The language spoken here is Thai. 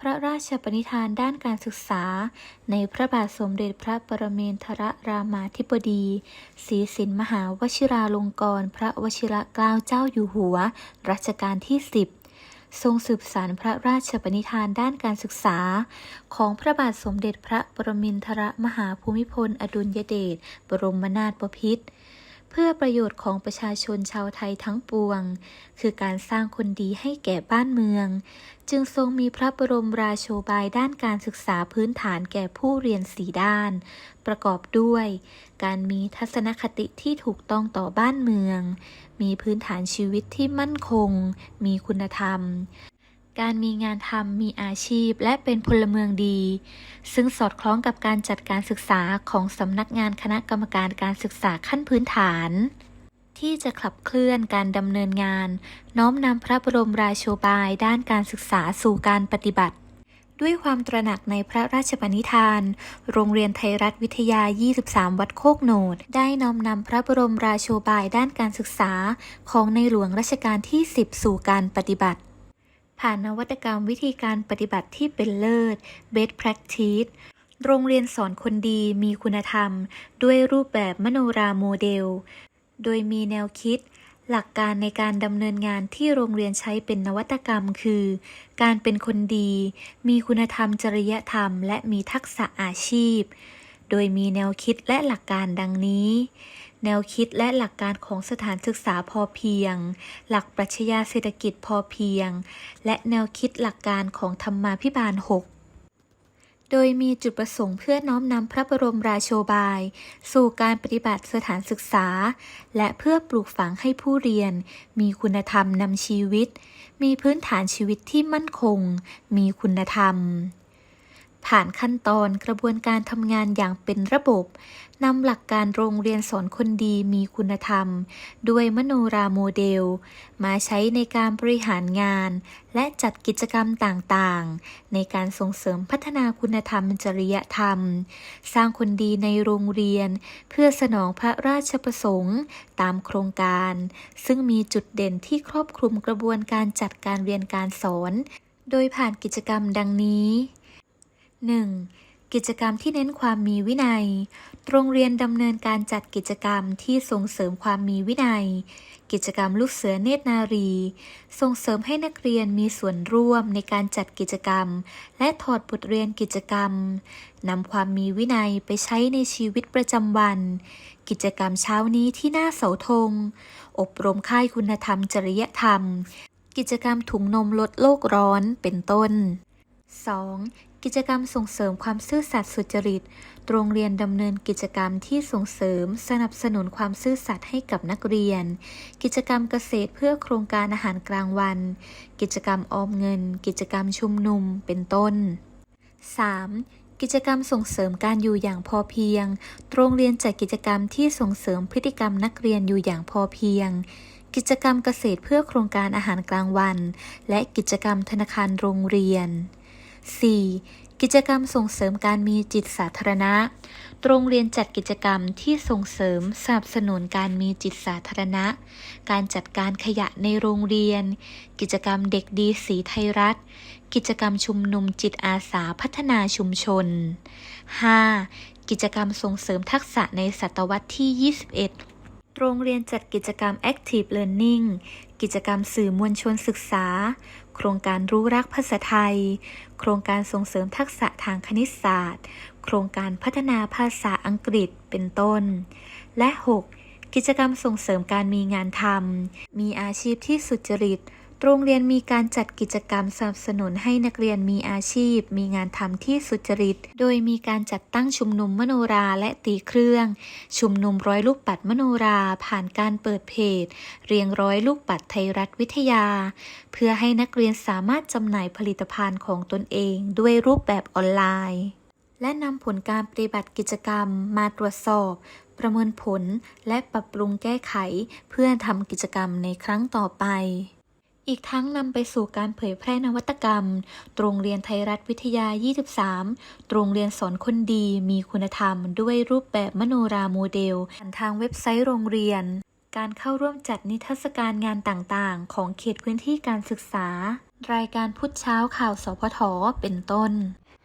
พระราชปณิธานด้านการศึกษา ในพระบาทสมเด็จพระปรเมนทรรามาธิบดีศรีสินมหาวชิราลงกรณพระวชิรเกล้าเจ้าอยู่หัว รัชกาลที่ 10 ทรงสืบสานพระราชปณิธานด้านการศึกษา ของพระบาทสมเด็จพระปรมินทรมหาภูมิพล อดุลยเดชบรมนาถบพิตร เพื่อประโยชน์ของประชาชนชาวไทยทั้งปวง คือการสร้างคนดีให้แก่บ้านเมือง จึงทรงมีพระบรมราโชบายด้านการศึกษาพื้นฐานแก่ผู้เรียนสีด้าน ประกอบด้วย การมีทัศนคติที่ถูกต้องต่อบ้านเมือง มีพื้นฐานชีวิตที่มั่นคง มีคุณธรรม การมีงานทำมีอาชีพและเป็นพลเมืองดี ซึ่งสอดคล้องกับการจัดการศึกษาของสำนักงานคณะกรรมการการศึกษาขั้นพื้นฐาน ที่จะขับเคลื่อนการดำเนินงาน น้อมนำพระบรมราโชบายด้านการศึกษาสู่การปฏิบัติ ด้วยความตระหนักในพระราชปณิธาน โรงเรียนไทยรัฐวิทยา 23 วัดโคกโหนด ได้น้อมนำพระบรมราโชบายด้านการศึกษาของในหลวงรัชกาลที่ 10 สู่การปฏิบัติ ผ่านนวัตกรรมวิธีการปฏิบัติที่เป็นเลิศ Best Practice โรงเรียนสอนคนดีมีคุณธรรม ด้วยรูปแบบมโนราโมเดล โดยมีแนวคิด หลักการในการดำเนินงานที่โรงเรียนใช้เป็นนวัตกรรมคือ การเป็นคนดี มีคุณธรรมจริยธรรม และมีทักษะอาชีพ โดยมีแนวคิดและหลักการดังนี้ แนวคิดและหลักการของสถานศึกษาพอเพียง หลักปรัชญาเศรษฐกิจพอเพียง และแนวคิดหลักการของธรรมาภิบาล 6โดยมีจุดประสงค์เพื่อน้อมนำพระบรมราโชบาย สู่การปฏิบัติสถานศึกษา และเพื่อปลูกฝังให้ผู้เรียน มีคุณธรรมนำชีวิต มีพื้นฐานชีวิตที่มั่นคง มีคุณธรรม ผ่านขั้นตอนกระบวนการทำงานอย่างเป็นระบบนำหลักการโรงเรียนสอนคนดีมีคุณธรรม ด้วยมโนราโมเดล มาใช้ในการบริหารงาน และจัดกิจกรรมต่างๆ ในการส่งเสริมพัฒนาคุณธรรมจริยธรรม สร้างคนดีในโรงเรียน เพื่อสนองพระราชประสงค์ ตามโครงการ ซึ่งมีจุดเด่นที่ครอบคลุมกระบวนการจัดการเรียนการสอน โดยผ่านกิจกรรมดังนี้ 1. กิจกรรมที่เน้นความมีวินัย โรงเรียนดำเนินการจัดกิจกรรมที่ส่งเสริมความมีวินัย กิจกรรมลูกเสือเนตรนารี ส่งเสริมให้นักเรียนมีส่วนร่วมในการจัดกิจกรรม และถอดบทเรียนกิจกรรมนำความมีวินัยไปใช้ในชีวิตประจำวัน กิจกรรมเช้านี้ที่หน้าเสาธง อบรมค่ายคุณธรรมจริยธรรม กิจกรรมถุงนมลดโลกร้อนเป็นต้น 2. กิจกรรมส่งเสริมความซื่อสัตย์สุจริต โรงเรียนดำเนินกิจกรรมที่ส่งเสริมสนับสนุนความซื่อสัตย์ให้กับนักเรียน กิจกรรมเกษตรเพื่อโครงการอาหารกลางวัน กิจกรรมออมเงิน กิจกรรมชุมนุม เป็นต้น 3. กิจกรรมส่งเสริมการอยู่อย่างพอเพียง โรงเรียนจัดกิจกรรมที่ส่งเสริมพฤติกรรมนักเรียนอยู่อย่างพอเพียง กิจกรรมเกษตรเพื่อโครงการอาหารกลางวัน และกิจกรรมธนาคารโรงเรียน 4. กิจกรรมส่งเสริมการมีจิตสาธารณะ โรงเรียนจัดกิจกรรมที่ส่งเสริมสนับสนุนการมีจิตสาธารณะ การจัดการขยะในโรงเรียน กิจกรรมเด็กดีสีไทยรัฐ กิจกรรมชุมนุมจิตอาสาพัฒนาชุมชน 5. กิจกรรมส่งเสริมทักษะในศตวรรษที่ 21โรงเรียนจัดกิจกรรม Active Learning กิจกรรมสื่อมวลชนศึกษา โครงการรู้รักภาษาไทย โครงการส่งเสริมทักษะทางคณิตศาสตร์ โครงการพัฒนาภาษาอังกฤษเป็นต้น และ 6. กิจกรรมส่งเสริมการมีงานทำมีอาชีพที่สุจริต โรงเรียนมีการจัดกิจกรรมสนับสนุนให้นักเรียนมีอาชีพ มีงานทำที่สุจริต โดยมีการจัดตั้งชุมนุมมโนราและตีเครื่อง ชุมนุมร้อยลูกปัดมโนราผ่านการเปิดเพจ เรียงร้อยลูกปัดไทยรัฐวิทยา เพื่อให้นักเรียนสามารถจำหน่ายผลิตภัณฑ์ของตนเอง ด้วยรูปแบบออนไลน์ และนำผลการปฏิบัติกิจกรรมมาตรวจสอบ ประเมินผลและปรับปรุงแก้ไข เพื่อทำกิจกรรมในครั้งต่อไป อีกทั้งนำไปสู่การเผยแพร่นวัตกรรมโรงเรียนไทยรัฐวิทยา 23โรงเรียนสอนคนดีมีคุณธรรม ด้วยรูปแบบมโนราโมเดลผ่านทางเว็บไซต์โรงเรียน การเข้าร่วมจัดนิทรรศการงานต่างๆ ของเขตพื้นที่การศึกษา รายการพุทธเช้าข่าวสพทเป็นต้น